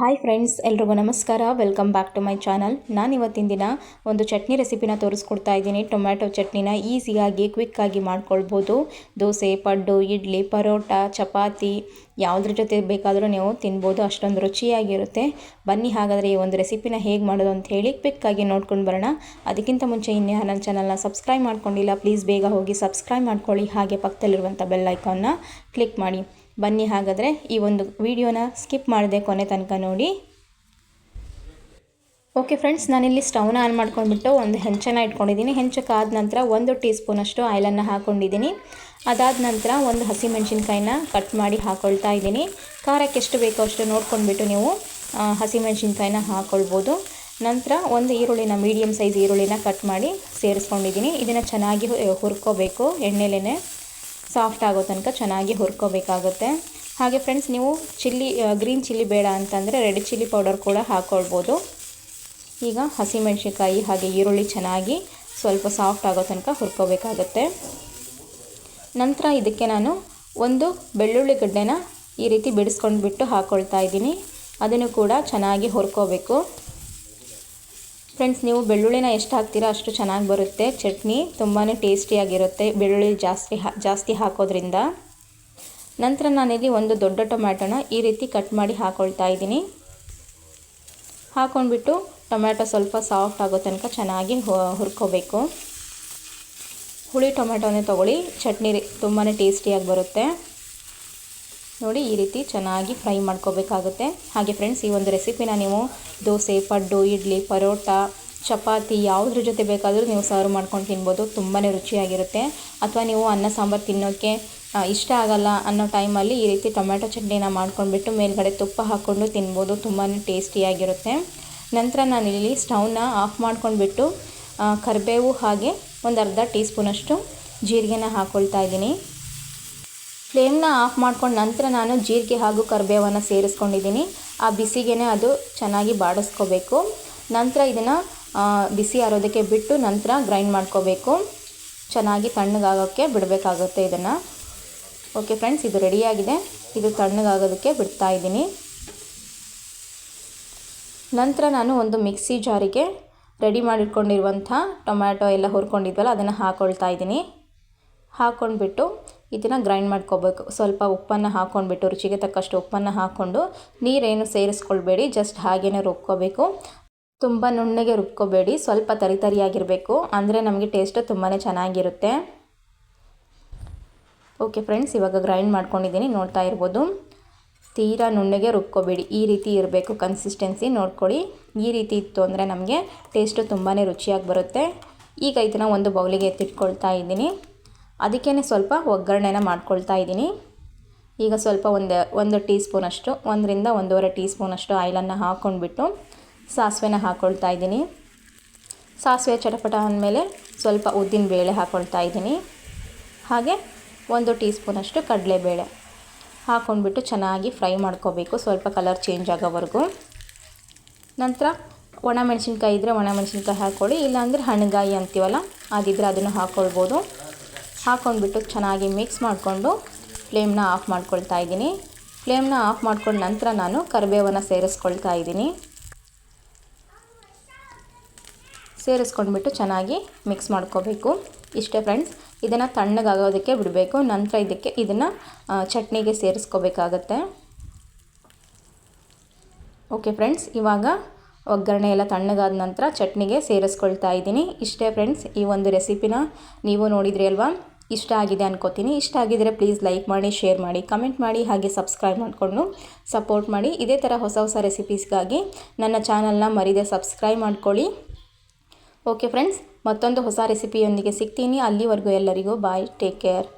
Hi friends ಎಲ್ರಿಗೂ ನಮಸ್ಕಾರ. Welcome back to my channel ನಾನು ಇವತ್ತಿನ ದಿನ ಒಂದು ಚಟ್ನಿ ರೆಸಿಪಿನ ತೋರಿಸ್ಕೊಡ್ತಾ ಇದ್ದೀನಿ. ಟೊಮ್ಯಾಟೊ ಚಟ್ನಿನ ಈಸಿಯಾಗಿ ಕ್ವಿಕ್ಕಾಗಿ ಮಾಡ್ಕೊಳ್ಬೋದು. ದೋಸೆ, ಪಡ್ಡು, ಇಡ್ಲಿ, ಪರೋಟ, ಚಪಾತಿ ಯಾವುದ್ರ ಜೊತೆ ಬೇಕಾದರೂ ನೀವು ತಿನ್ಬೋದು. ಅಷ್ಟೊಂದು ರುಚಿಯಾಗಿರುತ್ತೆ. ಬನ್ನಿ ಹಾಗಾದರೆ ಈ ಒಂದು ರೆಸಿಪಿನ ಹೇಗೆ ಮಾಡೋದು ಅಂತ ಹೇಳಿ ಕ್ವಿಕ್ಕಾಗಿ ನೋಡ್ಕೊಂಡು ಬರೋಣ. ಅದಕ್ಕಿಂತ ಮುಂಚೆ ಇನ್ನೇ ನನ್ನ ಚಾನಲ್ನ ಸಬ್ಸ್ಕ್ರೈಬ್ ಮಾಡ್ಕೊಂಡಿಲ್ಲ ಪ್ಲೀಸ್ ಬೇಗ ಹೋಗಿ ಸಬ್ಸ್ಕ್ರೈಬ್ ಮಾಡ್ಕೊಳ್ಳಿ. ಹಾಗೆ ಪಕ್ಕದಲ್ಲಿರುವಂಥ ಬೆಲ್ ಐಕಾನ್ನ ಕ್ಲಿಕ್ ಮಾಡಿ. ಬನ್ನಿ ಹಾಗಾದರೆ ಈ ಒಂದು ವಿಡಿಯೋನ ಸ್ಕಿಪ್ ಮಾಡಿದೆ ಕೊನೆ ತನಕ ನೋಡಿ. ಓಕೆ ಫ್ರೆಂಡ್ಸ್ ನಾನಿಲ್ಲಿ ಸ್ಟವ್ನ ಆನ್ ಮಾಡ್ಕೊಂಡ್ಬಿಟ್ಟು ಒಂದು ಹೆಂಚನ ಇಟ್ಕೊಂಡಿದ್ದೀನಿ. ಹೆಂಚಕ್ಕಾದ ನಂತರ ಒಂದು ಟೀ ಸ್ಪೂನಷ್ಟು ಆಯಿಲನ್ನು ಹಾಕ್ಕೊಂಡಿದ್ದೀನಿ ಅದಾದ ನಂತರ ಒಂದು ಹಸಿಮೆಣ್ಸಿನ್ಕಾಯಿನ ಕಟ್ ಮಾಡಿ ಹಾಕ್ಕೊಳ್ತಾ ಇದ್ದೀನಿ. ಖಾರಕ್ಕೆ ಎಷ್ಟು ಬೇಕೋ ಅಷ್ಟು ನೋಡ್ಕೊಂಡ್ಬಿಟ್ಟು ನೀವು ಹಸಿಮೆಣ್ಸಿನ್ಕಾಯಿನ ಹಾಕ್ಕೊಳ್ಬೋದು ನಂತರ ಒಂದು ಈರುಳ್ಳಿನ ಮೀಡಿಯಮ್ ಸೈಜ್ ಈರುಳ್ಳಿನ ಕಟ್ ಮಾಡಿ ಸೇರಿಸ್ಕೊಂಡಿದ್ದೀನಿ. ಇದನ್ನು ಚೆನ್ನಾಗಿ ಹುರ್ಕೋಬೇಕು ಎಣ್ಣೆಲೇ ಸಾಫ್ಟ್ ಆಗೋ ತನಕ ಚೆನ್ನಾಗಿ ಹುರ್ಕೋಬೇಕಾಗುತ್ತೆ. ಹಾಗೆ ಫ್ರೆಂಡ್ಸ್ ನೀವು ಚಿಲ್ಲಿ ಗ್ರೀನ್ ಚಿಲ್ಲಿ ಬೇಡ ಅಂತಂದರೆ ರೆಡ್ ಚಿಲ್ಲಿ ಪೌಡರ್ ಕೂಡ ಹಾಕ್ಕೊಳ್ಬೋದು ಈಗ ಹಸಿಮೆಣಸಿನ್ಕಾಯಿ ಹಾಗೆ ಈರುಳ್ಳಿ ಚೆನ್ನಾಗಿ ಸ್ವಲ್ಪ ಸಾಫ್ಟ್ ಆಗೋ ತನಕ ಹುರ್ಕೋಬೇಕಾಗುತ್ತೆ. ನಂತರ ಇದಕ್ಕೆ ನಾನು ಒಂದು ಬೆಳ್ಳುಳ್ಳಿ ಗಡ್ಡೆನ ಈ ರೀತಿ ಬಿಡಿಸ್ಕೊಂಡು ಬಿಟ್ಟು ಹಾಕ್ಕೊಳ್ತಾ ಇದ್ದೀನಿ. ಅದನ್ನು ಕೂಡ ಚೆನ್ನಾಗಿ ಹುರ್ಕೋಬೇಕು. ಫ್ರೆಂಡ್ಸ್, ನೀವು ಬೆಳ್ಳುಳ್ಳಿನ ಎಷ್ಟು ಹಾಕ್ತೀರೋ ಅಷ್ಟು ಚೆನ್ನಾಗಿ ಬರುತ್ತೆ. ಚಟ್ನಿ ತುಂಬಾ ಟೇಸ್ಟಿಯಾಗಿರುತ್ತೆ ಬೆಳ್ಳುಳ್ಳಿ ಜಾಸ್ತಿ ಜಾಸ್ತಿ ಹಾಕೋದ್ರಿಂದ. ನಂತರ ನಾನಿಲ್ಲಿ ಒಂದು ದೊಡ್ಡ ಟೊಮ್ಯಾಟೋನ ಈ ರೀತಿ ಕಟ್ ಮಾಡಿ ಹಾಕೊಳ್ತಾ ಇದ್ದೀನಿ. ಹಾಕ್ಕೊಂಡ್ಬಿಟ್ಟು ಟೊಮ್ಯಾಟೊ ಸ್ವಲ್ಪ ಸಾಫ್ಟ್ ಆಗೋ ತನಕ ಚೆನ್ನಾಗಿ ಹುರ್ಕೋಬೇಕು. ಹುಳಿ ಟೊಮ್ಯಾಟೋನೇ ತೊಗೊಳ್ಳಿ. ಚಟ್ನಿ ತುಂಬಾ ಟೇಸ್ಟಿಯಾಗಿ ಬರುತ್ತೆ. ನೋಡಿ ಈ ರೀತಿ ಚೆನ್ನಾಗಿ ಫ್ರೈ ಮಾಡ್ಕೋಬೇಕಾಗುತ್ತೆ. ಹಾಗೆ ಫ್ರೆಂಡ್ಸ್ ಈ ಒಂದು ರೆಸಿಪಿನ ನೀವು ದೋಸೆ, ಪಡ್ಡು, ಇಡ್ಲಿ, ಪರೋಟ, ಚಪಾತಿ ಯಾವುದ್ರ ಜೊತೆ ಬೇಕಾದರೂ ನೀವು ಸರ್ವ್ ಮಾಡ್ಕೊಂಡು ತಿನ್ಬೋದು. ತುಂಬಾ ರುಚಿಯಾಗಿರುತ್ತೆ. ಅಥವಾ ನೀವು ಅನ್ನ, ಸಾಂಬಾರು ತಿನ್ನೋಕ್ಕೆ ಇಷ್ಟ ಆಗಲ್ಲ ಅನ್ನೋ ಟೈಮಲ್ಲಿ ಈ ರೀತಿ ಟೊಮ್ಯಾಟೊ ಚಟ್ನಿನ ಮಾಡ್ಕೊಂಡ್ಬಿಟ್ಟು ಮೇಲ್ಗಡೆ ತುಪ್ಪ ಹಾಕ್ಕೊಂಡು ತಿನ್ಬೋದು. ತುಂಬಾ ಟೇಸ್ಟಿಯಾಗಿರುತ್ತೆ ನಂತರ ನಾನಿಲ್ಲಿ ಸ್ಟವ್ನ ಆಫ್ ಮಾಡ್ಕೊಂಡ್ಬಿಟ್ಟು ಕರಿಬೇವು ಹಾಗೆ ಒಂದು ಅರ್ಧ ಟೀ ಸ್ಪೂನಷ್ಟು ಜೀರಿಗೆನ ಹಾಕ್ಕೊಳ್ತಾ ಇದ್ದೀನಿ. ಫ್ಲೇಮ್ನ ಆಫ್ ಮಾಡ್ಕೊಂಡು ನಂತರ ನಾನು ಜೀರಿಗೆ ಹಾಗೂ ಕರಿಬೇವನ್ನು ಸೇರಿಸ್ಕೊಂಡಿದ್ದೀನಿ. ಆ ಬಿಸಿಗೆ ಅದು ಚೆನ್ನಾಗಿ ಬಾಡಿಸ್ಕೋಬೇಕು. ನಂತರ ಇದನ್ನು ಬಿಸಿ ಆರೋದಕ್ಕೆ ಬಿಟ್ಟು ನಂತರ ಗ್ರೈಂಡ್ ಮಾಡ್ಕೋಬೇಕು. ಚೆನ್ನಾಗಿ ತಣ್ಣಗಾಗೋಕ್ಕೆ ಬಿಡಬೇಕಾಗುತ್ತೆ ಇದನ್ನು. ಓಕೆ ಫ್ರೆಂಡ್ಸ್, ಇದು ರೆಡಿಯಾಗಿದೆ. ಇದು ತಣ್ಣಗಾಗೋದಕ್ಕೆ ಬಿಡ್ತಾ ಇದ್ದೀನಿ. ನಂತರ ನಾನು ಒಂದು ಮಿಕ್ಸಿ ಜಾರಿಗೆ ರೆಡಿ ಮಾಡಿಟ್ಕೊಂಡಿರುವಂಥ ಟೊಮ್ಯಾಟೊ ಎಲ್ಲ ಹುರ್ಕೊಂಡಿದ್ವಲ್ಲ, ಅದನ್ನು ಹಾಕ್ಕೊಳ್ತಾ ಇದ್ದೀನಿ. ಹಾಕ್ಕೊಂಡ್ಬಿಟ್ಟು ಇದನ್ನು ಗ್ರೈಂಡ್ ಮಾಡ್ಕೋಬೇಕು. ಸ್ವಲ್ಪ ಉಪ್ಪನ್ನು ಹಾಕ್ಕೊಂಡ್ಬಿಟ್ಟು ರುಚಿಗೆ ತಕ್ಕಷ್ಟು ಉಪ್ಪನ್ನು ಹಾಕ್ಕೊಂಡು ನೀರೇನು ಸೇರಿಸ್ಕೊಳ್ಬೇಡಿ ಜಸ್ಟ್ ಹಾಗೇ ರುಬ್ಕೋಬೇಕು. ತುಂಬ ನುಣ್ಣಗೆ ರುಬ್ಕೋಬೇಡಿ, ಸ್ವಲ್ಪ ತರಿ ತರಿಯಾಗಿರಬೇಕು. ಅಂದರೆ ನಮಗೆ ಟೇಸ್ಟು ತುಂಬಾ ಚೆನ್ನಾಗಿರುತ್ತೆ. ಓಕೆ ಫ್ರೆಂಡ್ಸ್ ಇವಾಗ ಗ್ರೈಂಡ್ ಮಾಡ್ಕೊಂಡಿದ್ದೀನಿ, ನೋಡ್ತಾ ಇರ್ಬೋದು. ತೀರಾ ನುಣ್ಣಗೆ ರುಬ್ಕೋಬೇಡಿ. ಈ ರೀತಿ ಇರಬೇಕು ಕನ್ಸಿಸ್ಟೆನ್ಸಿ ನೋಡ್ಕೊಳ್ಳಿ. ಈ ರೀತಿ ಇತ್ತು ಅಂದರೆ ನಮಗೆ ಟೇಸ್ಟು ತುಂಬಾ ರುಚಿಯಾಗಿ ಬರುತ್ತೆ. ಈಗ ಇದನ್ನು ಒಂದು ಬೌಲಿಗೆ ಎತ್ತಿಟ್ಕೊಳ್ತಾ ಇದ್ದೀನಿ. ಅದಕ್ಕೇ ಸ್ವಲ್ಪ ಒಗ್ಗರಣೆನ ಮಾಡ್ಕೊಳ್ತಾ ಇದ್ದೀನಿ. ಈಗ ಸ್ವಲ್ಪ ಒಂದು ಒಂದು ಟೀ ಸ್ಪೂನಷ್ಟು ಒಂದರಿಂದ ಒಂದೂವರೆ ಟೀ ಸ್ಪೂನಷ್ಟು ಆಯಿಲನ್ನು ಹಾಕ್ಕೊಂಡ್ಬಿಟ್ಟು ಸಾಸಿವೆನ ಹಾಕ್ಕೊಳ್ತಾ ಇದ್ದೀನಿ. ಸಾಸಿವೆ ಚಟಪಟ ಅಂದಮೇಲೆ ಸ್ವಲ್ಪ ಉದ್ದಿನ ಬೇಳೆ ಹಾಕ್ಕೊಳ್ತಾ ಇದ್ದೀನಿ. ಹಾಗೆ ಒಂದು ಟೀ ಸ್ಪೂನಷ್ಟು ಕಡಲೆಬೇಳೆ ಹಾಕ್ಕೊಂಡ್ಬಿಟ್ಟು ಚೆನ್ನಾಗಿ ಫ್ರೈ ಮಾಡ್ಕೋಬೇಕು, ಸ್ವಲ್ಪ ಕಲರ್ ಚೇಂಜ್ ಆಗೋವರೆಗೂ. ನಂತರ ಒಣಮೆಣ್ಸಿನ್ಕಾಯಿ ಇದ್ದರೆ ಒಣಮೆಣ್ಸಿನ್ಕಾಯಿ ಹಾಕ್ಕೊಳ್ಳಿ, ಇಲ್ಲಾಂದರೆ ಹಣ್ಣುಗಾಯಿ ಅಂತೀವಲ್ಲ ಅದಿದ್ದರೆ ಅದನ್ನು ಹಾಕ್ಕೊಳ್ಬೋದು. ಹಾಕ್ಕೊಂಡ್ಬಿಟ್ಟು ಚೆನ್ನಾಗಿ ಮಿಕ್ಸ್ ಮಾಡಿಕೊಂಡು ಫ್ಲೇಮ್ನ ಆಫ್ ಮಾಡ್ಕೊಳ್ತಾ ಇದ್ದೀನಿ. ಫ್ಲೇಮ್ನ ಆಫ್ ಮಾಡ್ಕೊಂಡ ನಂತರ ನಾನು ಕರಿಬೇವನ್ನು ಸೇರಿಸ್ಕೊಳ್ತಾ ಇದ್ದೀನಿ. ಸೇರಿಸ್ಕೊಂಡ್ಬಿಟ್ಟು ಚೆನ್ನಾಗಿ ಮಿಕ್ಸ್ ಮಾಡ್ಕೋಬೇಕು. ಇಷ್ಟೇ ಫ್ರೆಂಡ್ಸ್ ಇದನ್ನು ತಣ್ಣಗಾಗೋದಕ್ಕೆ ಬಿಡಬೇಕು. ನಂತರ ಇದಕ್ಕೆ ಇದನ್ನು ಚಟ್ನಿಗೆ ಸೇರಿಸ್ಕೋಬೇಕಾಗತ್ತೆ. ಓಕೆ ಫ್ರೆಂಡ್ಸ್ ಇವಾಗ ಒಗ್ಗರಣೆ ಎಲ್ಲ ತಣ್ಣಗಾದ ನಂತರ ಚಟ್ನಿಗೆ ಸೇರಿಸ್ಕೊಳ್ತಾ ಇದ್ದೀನಿ. ಇಷ್ಟೇ ಫ್ರೆಂಡ್ಸ್ ಈ ಒಂದು ರೆಸಿಪಿನ ನೀವು ನೋಡಿದ್ರಿ ಅಲ್ವಾ? ಇಷ್ಟ ಆಗಿದೆ ಅನ್ಕೋತೀನಿ. ಇಷ್ಟ ಆಗಿದರೆ ಪ್ಲೀಸ್ ಲೈಕ್ ಮಾಡಿ ಶೇರ್ ಮಾಡಿ ಕಮೆಂಟ್ ಮಾಡಿ, ಹಾಗೆ ಸಬ್ಸ್ಕ್ರೈಬ್ ಮಾಡಿಕೊಂಡು ಸಪೋರ್ಟ್ ಮಾಡಿ. ಇದೇ ಥರ ಹೊಸ ಹೊಸ ರೆಸಿಪೀಸ್ಗಾಗಿ ನನ್ನ ಚಾನಲ್ನ ಮರಿದೆ ಸಬ್ಸ್ಕ್ರೈಬ್ ಮಾಡ್ಕೊಳ್ಳಿ. ಓಕೆ ಫ್ರೆಂಡ್ಸ್ ಮತ್ತೊಂದು ಹೊಸ ರೆಸಿಪಿಯೊಂದಿಗೆ ಸಿಗ್ತೀನಿ. ಅಲ್ಲಿವರೆಗೂ ಎಲ್ಲರಿಗೂ ಬಾಯ್ ಟೇಕ್ ಕೇರ್